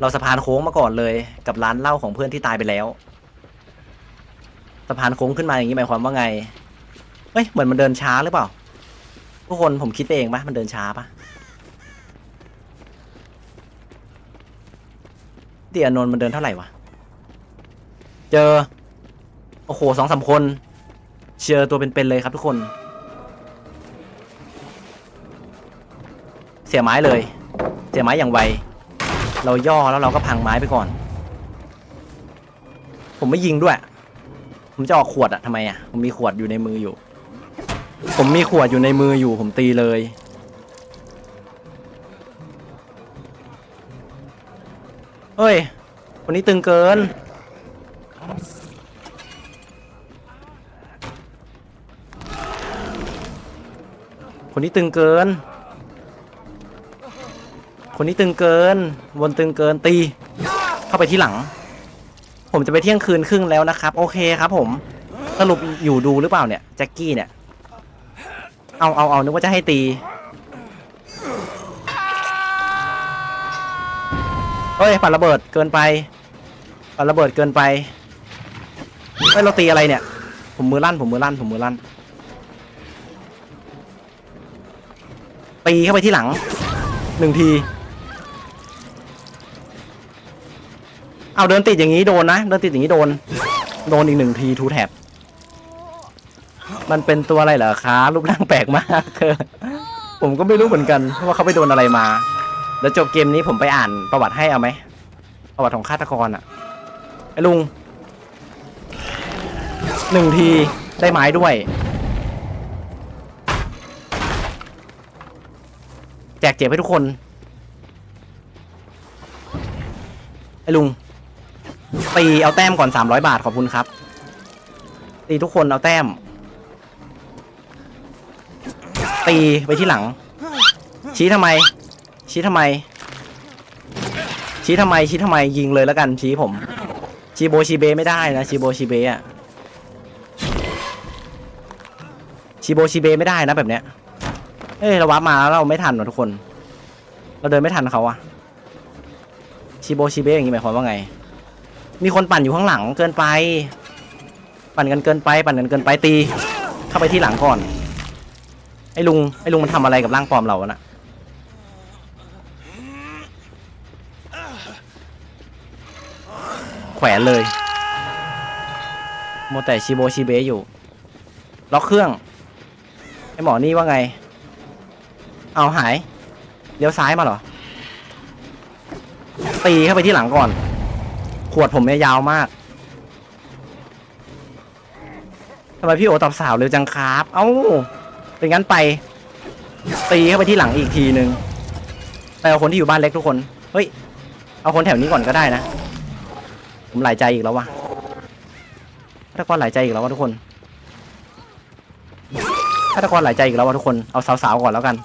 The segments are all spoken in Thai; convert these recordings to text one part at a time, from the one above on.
เราสะพานโค้งมาก่อนเลย กับร้านเหล้าของเพื่อนที่ตายไปแล้ว สะพานโค้งขึ้นมาอย่างนี้หมายความว่าไงเฮ้ยเหมือนมันเดินช้าหรือเปล่าทุกคนผมคิดไปเองปะมันเดินช้าปะเดียนนท์มันเดินเท่าไหร่วะเจอโอ้โหสองสามคนเจอตัวเป็นๆเลยครับทุกคน เสียไม้เลย เสียไม้อย่างไว เราย่อแล้วเราก็พังไม้ไปก่อน ผมไม่ยิงด้วย ผมจะออกขวดอะทำไมอะผมมีขวดอยู่ในมืออยู่ ผมมีขวดอยู่ในมืออยู่ ผมตีเลยเฮ้ยคนนี้ตึงเกิน คนนี้ตึงเกิน คนนี้ตึงเกิน วนตึงเกินตี เข้าไปที่หลัง ผมจะไปเที่ยงคืนครึ่งแล้วนะครับ โอเคครับ ผมสรุปอยู่ดูหรือเปล่าเนี่ยแจ็คกี้เนี่ยเอาเอาเอานึกว่าจะให้ตี เฮ้ยปัดระเบิดเกินไปปัดระเบิดเกินไปเฮ้ยเราตีอะไรเนี่ย ผมมือลั่นผมมือลั่นผมมือลั่นตีเข้าไปที่หลังหนึ่งที เอาเดินติดอย่างนี้โดนนะ เดินติดอย่างนี้โดน โดนอีกหนึ่งทีทูแท็บมันเป็นตัวอะไรเหรอคะรูปร่างแปลกมากผมก็ไม่รู้เหมือนกันว่าเขาไปโดนอะไรมา แล้วจบเกมนี้ผมไปอ่านประวัติให้เอาไหมประวัติของฆาตกรอะไอ้ลุงหนึ่งทีได้ไม้ด้วย แจกเจ็บให้ทุกคน ไอ้ลุง ตีเอาแต้มก่อนสามร้อยบาทขอบคุณครับ ตีทุกคนเอาแต้ม ตีไปที่หลัง ชี้ทำไม ชี้ทำไม ชี้ทำไมชี้ทำไมยิงเลยแล้วกันชี้ผม ชีโบชีเบไม่ได้นะชีโบชีเบอะชีโบชีเบไม่ได้นะแบบเนี้ย เอ้ยเราวับมาแล้วเราไม่ทันว่ะทุกคน เราเดินไม่ทันเขาอะชีโบชีเบอย่างนี้หมายความว่าไง มีคนปั่นอยู่ข้างหลังเกินไป ปั่นกันเกินไป ปั่นกันเกินไปตี เข้าไปที่หลังก่อน ไอ้ลุงไอ้ลุงมันทำอะไรกับร่างปลอมเราอะนะแขวนเลยโมแต่ชิโบชิเบอยู่ ล็อกเครื่อง ไอหมอนี่ว่าไง เอาหาย เลี้ยวซ้ายมาเหรอ ตีเข้าไปที่หลังก่อน ขวดผมเนี่ยยาวมากทำไมพี่โอตอบสาวเร็วจังครับ เอ้าเป็นงั้นไป ตีเข้าไปที่หลังอีกทีนึงไปเอาคนที่อยู่บ้านเล็กทุกคน เฮ้ย เอาคนแถวนี้ก่อนก็ได้นะ ผมหลายใจอีกแล้ววะฆาตกรหลายใจอีกแล้ววะทุกคนฆาตกรหลายใจอีกแล้ววะทุกคน เอาสาวๆก่อนแล้วกัน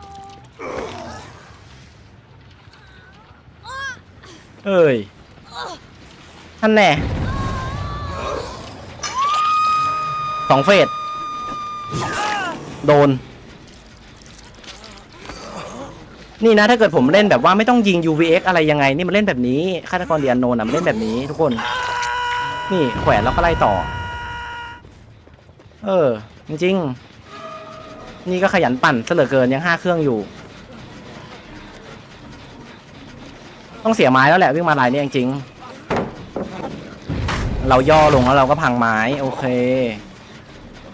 เอ้ย ท่านแน่สองเฟสโดน นี่นะถ้าเกิดผมเล่นแบบว่าไม่ต้องยิง UVX อะไรยังไง นี่มันเล่นแบบนี้ฆาตกรเดียนโนนะมันเล่นแบบนี้ทุกคน นี่แขวนแล้วก็ไล่ต่อ เออ จริงๆ นี่ก็ขยันปั่นเหลือเกินยังห้าเครื่องอยู่ ต้องเสียไม้แล้วแหละวิ่งมาลายนี้จริงๆ เราย่อลงแล้วเราก็พังไม้ โอเค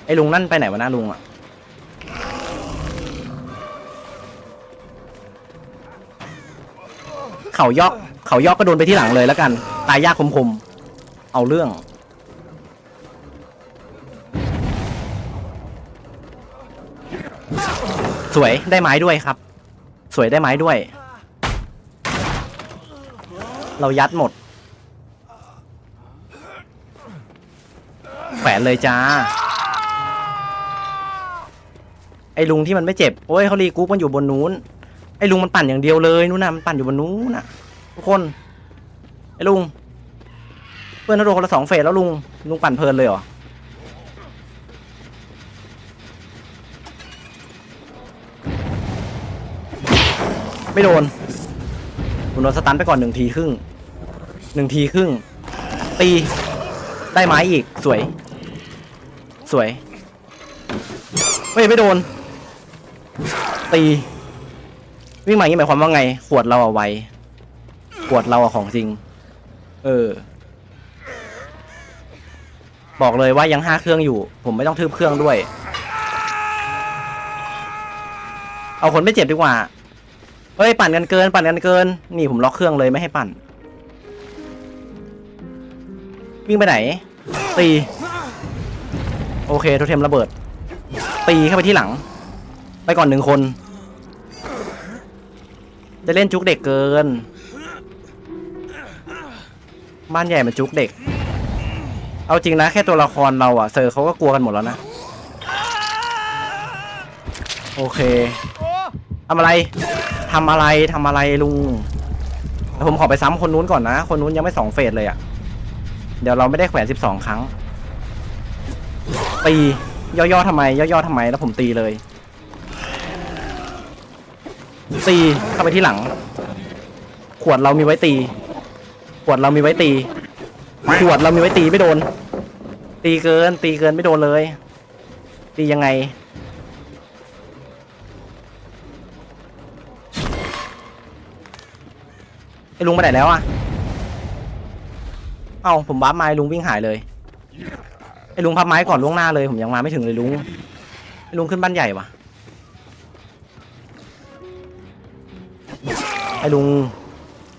ไอ้ลุงนั่นไปไหนวะนะลุงอะเขาย่อเขาย่อกก็โดนไปที่หลังเลยแล้วกัน ตายยากคมๆ เอาเรื่อง สวยได้ไม้ด้วยครับ สวยได้ไม้ด้วย เรายัดหมด แข วน เลยจ้า ไอ้ลุงที่มันไม่เจ็บโอ้ยเขารีกรุ๊ปมันอยู่บนนู้น ไอ้ลุงมันปั่นอย่างเดียวเลยนู้นน่ะมันปั่นอยู่บนนู้นน่ะ ทุกคน ไอ้ลุง เพื่อนเขาโดนคนละสองเฟสแล้วลุง ลุงปั่นเพลินเลยเหรอ ไม่โดนผมโดนสตันไปก่อนหนึ่งทีครึ่งหนึ่งทีครึ่งตีได้ไม้อีกสวย สวยเฮ้ยไม่โดน ตี วิ่งมาอย่างนี้หมายความว่าไง ขวดเราอะไวขวดเราอะของจริง เออ บอกเลยว่ายังห้าเครื่องอยู่ ผมไม่ต้องทืบเครื่องด้วย เอาคนไม่เจ็บดีกว่าเฮ้ยปั่นกันเกิน ปั่นกันเกิน นี่ผมล็อกเครื่องเลยไม่ให้ปั่น วิ่งไปไหนตี โอเคโทเทมระเบิด ตีเข้าไปที่หลัง ไปก่อนหนึ่งคน จะเล่นจุกเด็กเกิน บ้านใหญ่มันจุกเด็ก เอาจริงนะแค่ตัวละครเราอะเซอร์เขาก็กลัวกันหมดแล้วนะ โอเคทำอะไรทำอะไรทำอะไรลุงผมขอไปซ้ำคนนู้นก่อนนะ คนนู้นยังไม่สองเฟสเลยอะเดี๋ยวเราไม่ได้แขวนสิบสองครั้ง ตีย่อๆทำไมย่อๆทำไมแล้วผมตีเลยตีเข้าไปที่หลัง ขวดเรามีไว้ตี ขวดเรามีไว้ตี ขวดเรามีไว้ตีไม่โดน ตีเกิน ตีเกินไม่โดนเลย ตียังไง ไอ้ลุงไปไหนแล้วอะเอ้าผมบ้าไม้ลุงวิ่งหายเลย ไอ้ลุงพับไม้ก่อนล่วงหน้าเลยผมยังมาไม่ถึงเลยลุงไอ้ลุงขึ้นบ้านใหญ่วะไอ้ลุง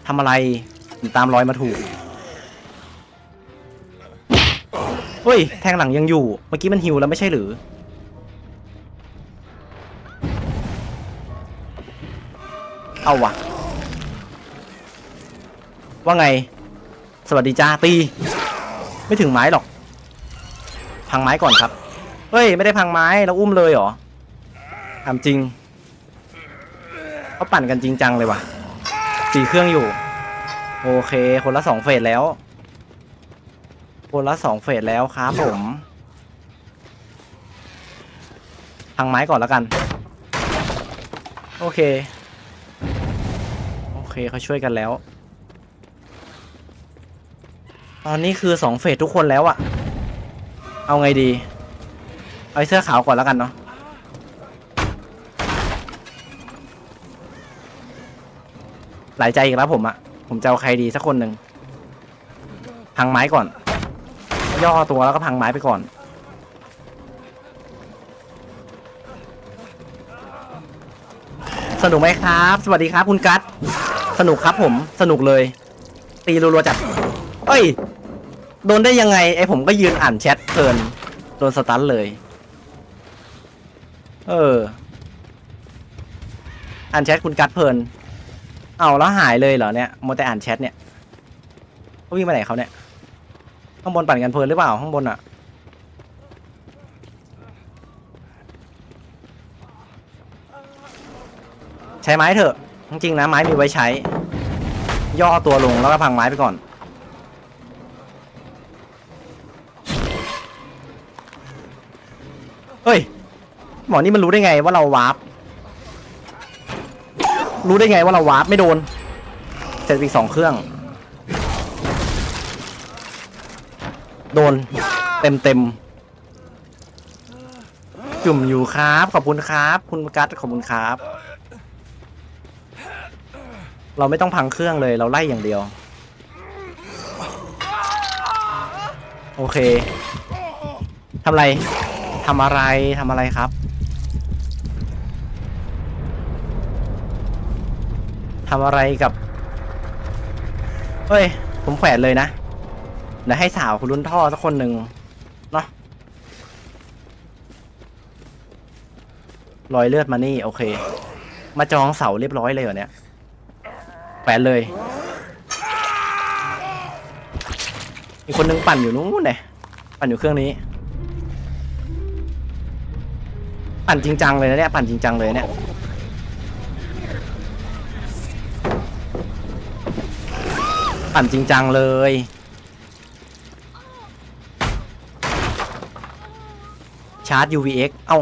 ทำอะไรผมตามรอยมาถูกเฮ้ยแทงหลังยังอยู่ เมื่อกี้มันหิวแล้วไม่ใช่หรือ เอาวะว่าไง สวัสดีจ้าตี ไม่ถึงไม้หรอก พังไม้ก่อนครับ เฮ้ย ไม่ได้พังไม้แล้วอุ้มเลยเหรอถามจริงเขาปั่นกันจริงจังเลยว่ะสี่เครื่องอยู่ โอเค คนละสองเฟสแล้ว คนละสองเฟสแล้วครับผมพังไม้ก่อนแล้วกัน โอเค โอเคเขาช่วยกันแล้ว ตอนนี้คือสองเฟสทุกคนแล้วอะ เอาไงดี เอาไอเสื้อขาวก่อนแล้วกันเนาะหลายใจอีกแล้วผมอะผมจะเอาใครดีสักคนหนึ่งพังไม้ก่อน ย่อตัวแล้วก็พังไม้ไปก่อน สนุกไหมครับ สวัสดีครับคุณกัตสนุกครับผม สนุกเลย ตีรัวๆจัดเอ้ย โดนได้ยังไง ไอผมก็ยืนอ่านแชทเพลินโดนสตันเลย เออ อ่านแชทคุณกัตเพลิน เอาแล้วหายเลยเหรอเนี่ยมัวแต่อ่านแชทเนี่ยเขาวิ่งไปไหนเขาเนี่ย ข้างบนปั่นกันเพลินหรือเปล่าข้างบนอะใช้ไม้เถอะ จริงๆนะไม้มีไว้ใช้ ย่อตัวลงแล้วก็พังไม้ไปก่อน เฮ้ย หมอนี่มันรู้ได้ไงว่าเราวาร์ป รู้ได้ไงว่าเราวาร์ปไม่โดน เสร็จปอีกสองเครื่อง โดน เต็มเต็มจุ่มอยู่ครับ ขอบคุณครับ คุณกัตขอบคุณครับ เราไม่ต้องพังเครื่องเลยเราไล่อย่างเดียว โอเคทำไร ทำอะไรทำอะไรครับ ทำอะไรกับ เฮ้ย ผมแขวนเลยนะ เดี๋ยวให้สาวคุณรุ่นท่อสักคนหนึ่งเนาะรอยเลือดมานี่ โอเค มาจองเสาเรียบร้อยเลยเหรอเนี่ยแขวนเลยอีกคนนึงปั่นอยู่นู้นเนี่ยปั่นอยู่เครื่องนี้ ปั่นจริงจังเลยนะเนี่ยปั่นจริงจังเลยเนี่ยปั่นจริงจังเลยชาร์จ UVX เอ้า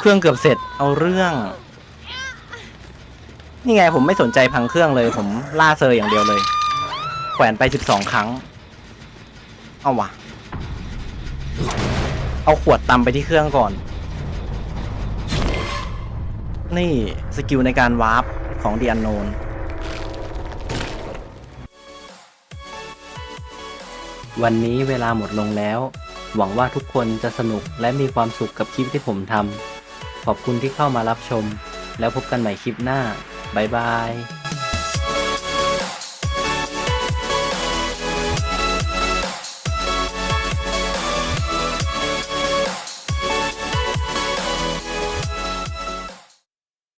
ครื่องเกือบเสร็จเอาเรื่อง นี่ไงผมไม่สนใจพังเครื่องเลย ผมล่าเซอร์อย่างเดียวเลย แขวนไปสิบสองครั้ง เอาวะเอาขวดตำไปที่เครื่องก่อน นี่สกิลในการวาร์ปของเดียนโนนวันนี้เวลาหมดลงแล้ว หวังว่าทุกคนจะสนุกและมีความสุขกับคลิปที่ผมทำขอบคุณที่เข้ามารับชม แล้วพบกันใหม่คลิปหน้า บ๊ายบาย